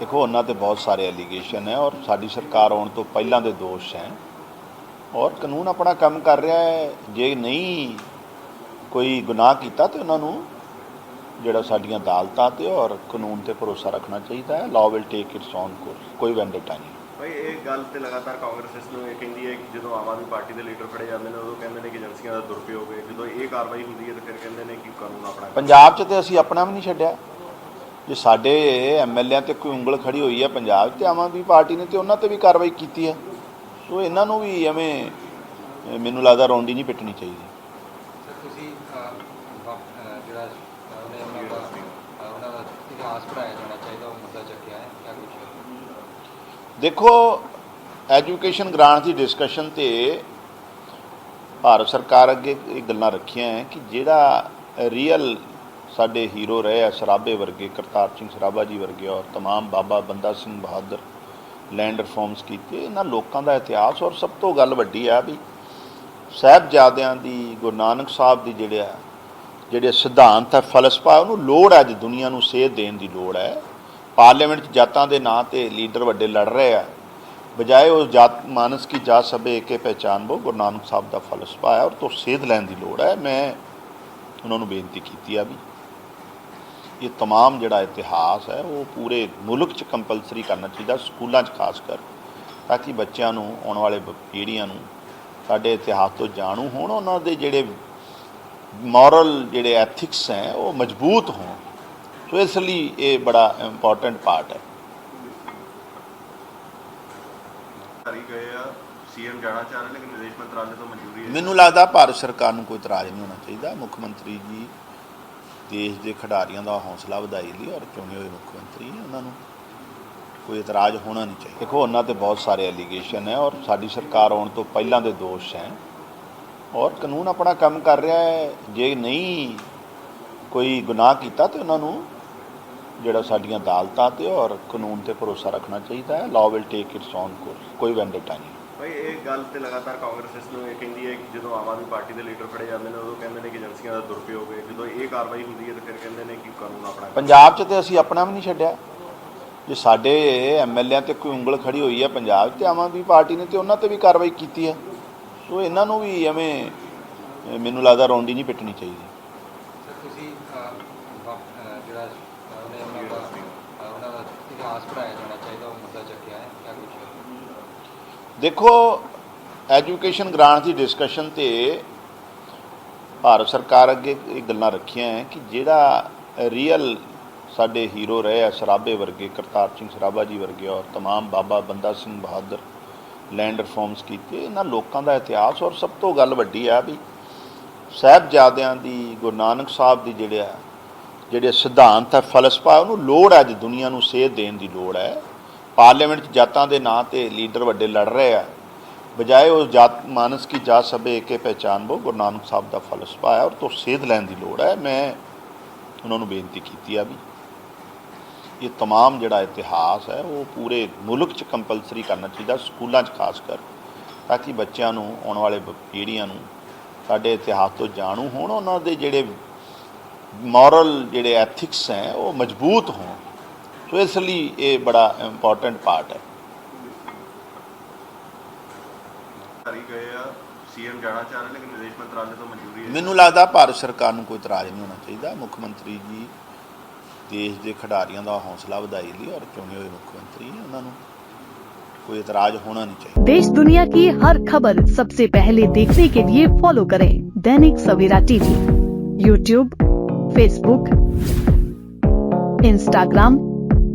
ਦੇਖੋ ਉਹਨਾਂ ਤੇ ਬਹੁਤ ਸਾਰੇ ਐਲੀਗੇਸ਼ਨ ਹੈ ਔਰ ਸਾਡੀ ਸਰਕਾਰ ਆਉਣ ਤੋਂ ਪਹਿਲਾਂ ਦੇ ਦੋਸ਼ ਹੈ। ਔਰ ਕਾਨੂੰਨ ਆਪਣਾ ਕੰਮ ਕਰ ਰਿਹਾ ਹੈ। ਜੇ ਨਹੀਂ ਕੋਈ ਗੁਨਾਹ ਕੀਤਾ ਤੇ ਉਹਨਾਂ ਨੂੰ ਜਿਹੜਾ ਸਾਡੀਆਂ ਅਦਾਲਤਾਂ ਤੇ ਔਰ ਕਾਨੂੰਨ ਤੇ ਭਰੋਸਾ ਰੱਖਣਾ ਚਾਹੀਦਾ ਹੈ। Law will take its own course ਕੋਈ ਵੈਂਡੇਟਾ ਨਹੀਂ। ਭਾਈ ਇਹ ਗੱਲ ਤੇ ਲਗਾਤਾਰ ਕਾਂਗਰਸ ਇਸ ਨੂੰ ਇਹ ਕਹਿੰਦੀ ਹੈ ਕਿ ਜਦੋਂ ਆਮ ਆਦਮੀ ਪਾਰਟੀ ਦੇ ਲੀਡਰ ਫੜੇ ਜਾਂਦੇ ਨੇ ਉਦੋਂ ਕਹਿੰਦੇ ਨੇ ਕਿ ਏਜੰਸੀਆਂ ਦਾ ਦੁਰਉਪਯੋਗ ਹੈ। ਜਦੋਂ ਇਹ ਕਾਰਵਾਈ ਹੁੰਦੀ ਹੈ ਤਾਂ ਫਿਰ ਕਹਿੰਦੇ ਨੇ ਕਿ ਕਾਨੂੰਨ ਆਪਣਾ ਪੰਜਾਬ 'ਚ ਤੇ ਅਸੀਂ ਆਪਣਾ ਵੀ ਨਹੀਂ ਛੱਡਿਆ। ਜੇ ਸਾਡੇ ਐਮਐਲਏ ਤੇ ਕੋਈ ਉਂਗਲ ਖੜੀ ਹੋਈ ਹੈ ਪੰਜਾਬ ਤੇ ਆਮ ਆਦਮੀ ਪਾਰਟੀ ਨੇ ਤੇ ਉਹਨਾਂ ਤੇ ਵੀ ਕਾਰਵਾਈ ਕੀਤੀ ਹੈ। ਸੋ ਇਹਨਾਂ ਨੂੰ ਵੀ ਐਵੇਂ ਮੈਨੂੰ ਲੱਗਦਾ ਰੌਂਡੀ ਨਹੀਂ ਪਿੱਟਣੀ ਚਾਹੀਦੀ। ਸਰ ਤੁਸੀਂ ਅਹ, ਵਾ- ਅਹ, ਜਿਹੜਾ ਅਹ, ਉਹਨੇ ਉਹਨਾਂ ਦਾ ਅਹ, ਉਹਨਾਂ ਦਾ ਇਤਿਹਾਸ ਪੜਾਇਆ ਜਾਣਾ ਚਾਹੀਦਾ ਉਹ ਮੁੱਦਾ ਚੱਕਿਆ ਹੈ ਕਿਆ ਕੁਝ ਦੇਖੋ ਐਜੂਕੇਸ਼ਨ ਗ੍ਰਾਂਟ ਦੀ ਡਿਸਕਸ਼ਨ ਤੇ ਭਾਰਤ ਸਰਕਾਰ ਅੱਗੇ ਇਹ ਗੱਲਾਂ ਰੱਖੀਆਂ ਹੈ ਕਿ ਜਿਹੜਾ ਰੀਅਲ ਸਾਡੇ ਹੀਰੋ ਰਹੇ ਆ ਸਰਾਭੇ ਵਰਗੇ ਕਰਤਾਰ ਸਿੰਘ ਸਰਾਭਾ ਜੀ ਵਰਗੇ ਔਰ तमाम ਬਾਬਾ ਬੰਦਾ ਸਿੰਘ ਬਹਾਦਰ ਲੈਂਡ ਰਿਫਾਰਮਸ ਕੀਤੇ ਇਹਨਾਂ ਲੋਕਾਂ ਦਾ ਇਤਿਹਾਸ ਔਰ ਸਭ ਤੋਂ ਗੱਲ ਵੱਡੀ ਆ ਵੀ ਸਾਹਿਬਜ਼ਾਦਿਆਂ ਦੀ ਗੁਰੂ ਨਾਨਕ ਸਾਹਿਬ ਦੀ ਜਿਹੜਾ ਜਿਹੜੇ ਸਿਧਾਂਤ ਹੈ ਫਲਸਫਾ ਉਹਨੂੰ ਲੋੜ ਹੈ ਅੱਜ ਦੁਨੀਆ ਨੂੰ ਸੇਧ ਦੇਣ ਦੀ ਲੋੜ ਹੈ ਪਾਰਲੀਮੈਂਟ 'ਚ ਜਾਤਾਂ ਦੇ ਨਾਂ ਤੇ ਲੀਡਰ ਵੱਡੇ ਲੜ ਰਹੇ ਆ ਬਜਾਏ ਉਸ ਜਾਤ ਮਾਨਸ ਕੀ ਜਾਤ ਸਭੇ ਏਕੇ ਪਹਿਚਾਨ ਬੋ ਗੁਰੂ ਨਾਨਕ ਸਾਹਿਬ ਦਾ ਫਲਸਫਾ ਹੈ ਔਰ ਤੋਂ ਸੇਧ ਲੈਣ ਦੀ ਲੋੜ ਹੈ ਮੈਂ ਉਹਨਾਂ ਨੂੰ ਬੇਨਤੀ ਕੀਤੀ ਆ ਵੀ ਇਹ तमाम ਜਿਹੜਾ ਇਤਿਹਾਸ ਹੈ ਉਹ ਪੂਰੇ ਮੁਲਕ 'ਚ ਕੰਪਲਸਰੀ ਕਰਨਾ ਚਾਹੀਦਾ ਸਕੂਲਾਂ 'ਚ ਖਾਸ ਕਰ ਤਾਂ ਕਿ ਬੱਚਿਆਂ ਨੂੰ ਆਉਣ ਵਾਲੇ ਬ- ਪੀੜ੍ਹੀਆਂ ਨੂੰ ਸਾਡੇ ਇਤਿਹਾਸ ਤੋਂ ਜਾਣੂ ਹੋਣ ਉਹਨਾਂ ਦੇ ਜਿਹੜੇ ਮੋਰਲ ਜਿਹੜੇ ਐਥਿਕਸ ਹੈ ਉਹ ਮਜ਼ਬੂਤ ਹੋਣ ਸੋ ਇਸ ਲਈ ਇਹ ਬੜਾ ਇੰਪੋਰਟੈਂਟ ਪਾਰਟ ਹੈ ਕਰੀ ਗਏ ਆ ਸੀਐਮ ਜਾਣਾ ਚਾਹ ਰਹੇ ਲੇਕਿਨ ਵਿਦੇਸ਼ ਮੰਤਰਾਲੇ ਤੋਂ ਮਨਜ਼ੂਰੀ ਹੈ ਮੈਨੂੰ ਲੱਗਦਾ ਭਾਰਤ ਸਰਕਾਰ ਨੂੰ ਕੋਈ ਇਤਰਾਜ਼ ਨਹੀਂ ਹੋਣਾ ਚਾਹੀਦਾ ਮੁੱਖ ਮੰਤਰੀ ਜੀ ਦੇਸ਼ ਦੇ ਖਿਡਾਰੀਆਂ ਦਾ ਹੌਸਲਾ ਵਧਾਈ ਲਈ ਔਰ ਚੁਣੇ ਹੋਏ ਮੁੱਖ ਮੰਤਰੀ ਉਹਨਾਂ ਨੂੰ ਕੋਈ ਇਤਰਾਜ਼ ਹੋਣਾ ਨਹੀਂ ਚਾਹੀਦਾ। ਦੇਖੋ, ਉਹਨਾਂ ਤੇ ਬਹੁਤ ਸਾਰੇ ਐਲੀਗੇਸ਼ਨ ਹੈ ਔਰ ਸਾਡੀ ਸਰਕਾਰ ਆਉਣ ਤੋਂ ਪਹਿਲਾਂ ਦੇ ਦੋਸ਼ ਹੈ। ਔਰ ਕਾਨੂੰਨ ਆਪਣਾ ਕੰਮ ਕਰ ਰਿਹਾ ਹੈ। ਜੇ ਨਹੀਂ ਕੋਈ ਗੁਨਾਹ ਕੀਤਾ ਤੇ ਉਹਨਾਂ ਨੂੰ ਜਿਹੜਾ ਸਾਡੀਆਂ ਅਦਾਲਤਾਂ ਤੇ ਔਰ ਕਾਨੂੰਨ ਤੇ ਭਰੋਸਾ ਰੱਖਣਾ ਚਾਹੀਦਾ ਹੈ। Law will take its own course ਕੋਈ ਵੈਂਡੇਟਾ ਨਹੀਂ। ਭਾਈ ਇਹ ਗੱਲ ਤੇ ਲਗਾਤਾਰ ਕਾਂਗਰਸ ਇਸ ਨੂੰ ਇਹ ਕਹਿੰਦੀ ਹੈ ਕਿ ਜਦੋਂ ਆਮ ਆਦਮੀ ਪਾਰਟੀ ਦੇ ਲੀਡਰ ਫੜੇ ਜਾਂਦੇ ਨੇ ਉਦੋਂ ਕਹਿੰਦੇ ਨੇ ਕਿ ਏਜੰਸੀਆਂ ਦਾ ਦੁਰਉਪਯੋਗ ਹੈ। ਜਦੋਂ ਇਹ ਕਾਰਵਾਈ ਹੁੰਦੀ ਹੈ ਤਾਂ ਫਿਰ ਕਹਿੰਦੇ ਨੇ ਕਿ ਕਾਨੂੰਨ ਆਪਣਾ ਪੰਜਾਬ 'ਚ ਤੇ ਅਸੀਂ ਆਪਣਾ ਵੀ ਨਹੀਂ ਛੱਡਿਆ। ਜੇ ਸਾਡੇ ਐਮਐਲਏ ਤੇ ਕੋਈ ਉਂਗਲ ਖੜੀ ਹੋਈ ਹੈ ਪੰਜਾਬ 'ਚ ਤੇ ਆਮ ਆਦਮੀ ਪਾਰਟੀ ਨੇ ਤੇ ਉਹਨਾਂ ਤੇ ਵੀ ਕਾਰਵਾਈ ਕੀਤੀ ਹੈ। ਸੋ ਇਹਨਾਂ ਨੂੰ ਵੀ ਐਵੇਂ ਮੈਨੂੰ ਲੱਗਦਾ ਰੌਂਡੀ ਨਹੀਂ ਪਿੱਟਣੀ ਚਾਹੀਦੀ। ਸਰ ਤੁਸੀਂ ਅਹ, ਵਾ- ਅਹ, ਜਿਹੜਾ ਅਹ, ਉਹਨੇ ਉਹਨਾਂ ਦਾ ਅਹ, ਉਹਨਾਂ ਦਾ ਇਤਿਹਾਸ ਪੜਾਇਆ ਜਾਣਾ ਚਾਹੀਦਾ ਉਹ ਮੁੱਦਾ ਚੱਕਿਆ ਹੈ ਕਿਆ ਕੁਝ ਦੇਖੋ ਐਜੂਕੇਸ਼ਨ ਗ੍ਰਾਂਟ ਦੀ ਡਿਸਕਸ਼ਨ ਤੇ ਭਾਰਤ ਸਰਕਾਰ ਅੱਗੇ ਇਹ ਗੱਲਾਂ ਰੱਖੀਆਂ ਹੈ ਕਿ ਜਿਹੜਾ ਰੀਅਲ ਸਾਡੇ ਹੀਰੋ ਰਹੇ ਆ ਸਰਾਭੇ ਵਰਗੇ ਕਰਤਾਰ ਸਿੰਘ ਸਰਾਭਾ ਜੀ ਵਰਗੇ ਔਰ तमाम ਬਾਬਾ ਬੰਦਾ ਸਿੰਘ ਬਹਾਦਰ ਲੈਂਡ ਰਿਫਾਰਮਸ ਕੀਤੇ ਇਹਨਾਂ ਲੋਕਾਂ ਦਾ ਇਤਿਹਾਸ ਔਰ ਸਭ ਤੋਂ ਗੱਲ ਵੱਡੀ ਆ ਵੀ ਸਾਹਿਬਜ਼ਾਦਿਆਂ ਦੀ ਗੁਰੂ ਨਾਨਕ ਸਾਹਿਬ ਦੀ ਜਿਹੜਾ ਜਿਹੜੇ ਸਿਧਾਂਤ ਹੈ ਫਲਸਫਾ ਉਹਨੂੰ ਲੋੜ ਹੈ ਅੱਜ ਦੁਨੀਆ ਨੂੰ ਸੇਧ ਦੇਣ ਦੀ ਲੋੜ ਹੈ ਪਾਰਲੀਮੈਂਟ 'ਚ ਜਾਤਾਂ ਦੇ ਨਾਂ ਤੇ ਲੀਡਰ ਵੱਡੇ ਲੜ ਰਹੇ ਆ ਬਜਾਏ ਉਸ ਜਾਤ ਮਾਨਸ ਕੀ ਜਾਤ ਸਭੇ ਏਕੇ ਪਹਿਚਾਨ ਬੋ ਗੁਰੂ ਨਾਨਕ ਸਾਹਿਬ ਦਾ ਫਲਸਫਾ ਹੈ ਔਰ ਤੋਂ ਸੇਧ ਲੈਣ ਦੀ ਲੋੜ ਹੈ ਮੈਂ ਉਹਨਾਂ ਨੂੰ ਬੇਨਤੀ ਕੀਤੀ ਆ ਵੀ ਇਹ तमाम ਜਿਹੜਾ ਇਤਿਹਾਸ ਹੈ ਉਹ ਪੂਰੇ ਮੁਲਕ 'ਚ ਕੰਪਲਸਰੀ ਕਰਨਾ ਚਾਹੀਦਾ ਸਕੂਲਾਂ 'ਚ ਖਾਸ ਕਰ ਤਾਂ ਕਿ ਬੱਚਿਆਂ ਨੂੰ ਆਉਣ ਵਾਲੇ ਬ- ਪੀੜ੍ਹੀਆਂ ਨੂੰ ਸਾਡੇ ਇਤਿਹਾਸ ਤੋਂ ਜਾਣੂ ਹੋਣ ਉਹਨਾਂ ਦੇ ਜਿਹੜੇ ਮੋਰਲ ਜਿਹੜੇ ਐਥਿਕਸ ਹੈ ਉਹ ਮਜ਼ਬੂਤ ਹੋਣ ਸੋ ਇਸ ਲਈ ਇਹ ਬੜਾ ਇੰਪੋਰਟੈਂਟ ਪਾਰਟ ਹੈ ਕਰੀ ਗਏ ਆ ਸੀਐਮ ਜਾਣਾ ਚਾਹ ਰਹੇ ਲੇਕਿਨ ਵਿਦੇਸ਼ ਮੰਤਰਾਲੇ ਤੋਂ ਮਨਜ਼ੂਰੀ ਹੈ ਮੈਨੂੰ ਲੱਗਦਾ ਭਾਰਤ ਸਰਕਾਰ ਨੂੰ ਕੋਈ ਇਤਰਾਜ਼ ਨਹੀਂ ਹੋਣਾ ਚਾਹੀਦਾ ਮੁੱਖ ਮੰਤਰੀ ਜੀ ਦੇਸ਼ ਦੇ ਖਿਡਾਰੀਆਂ ਦਾ ਹੌਸਲਾ ਵਧਾਈ ਲਈ ਔਰ ਚੁਣੇ ਹੋਏ ਮੁੱਖ ਮੰਤਰੀ ਨੇ, ਉਹਨਾਂ ਨੂੰ ਕੋਈ ਇਤਰਾਜ਼ ਹੋਣਾ ਨਹੀਂ ਚਾਹੀਦਾ देश दुनिया की हर खबर सबसे पहले देखने के लिए फॉलो करें Dainik Savera TV YouTube Facebook Instagram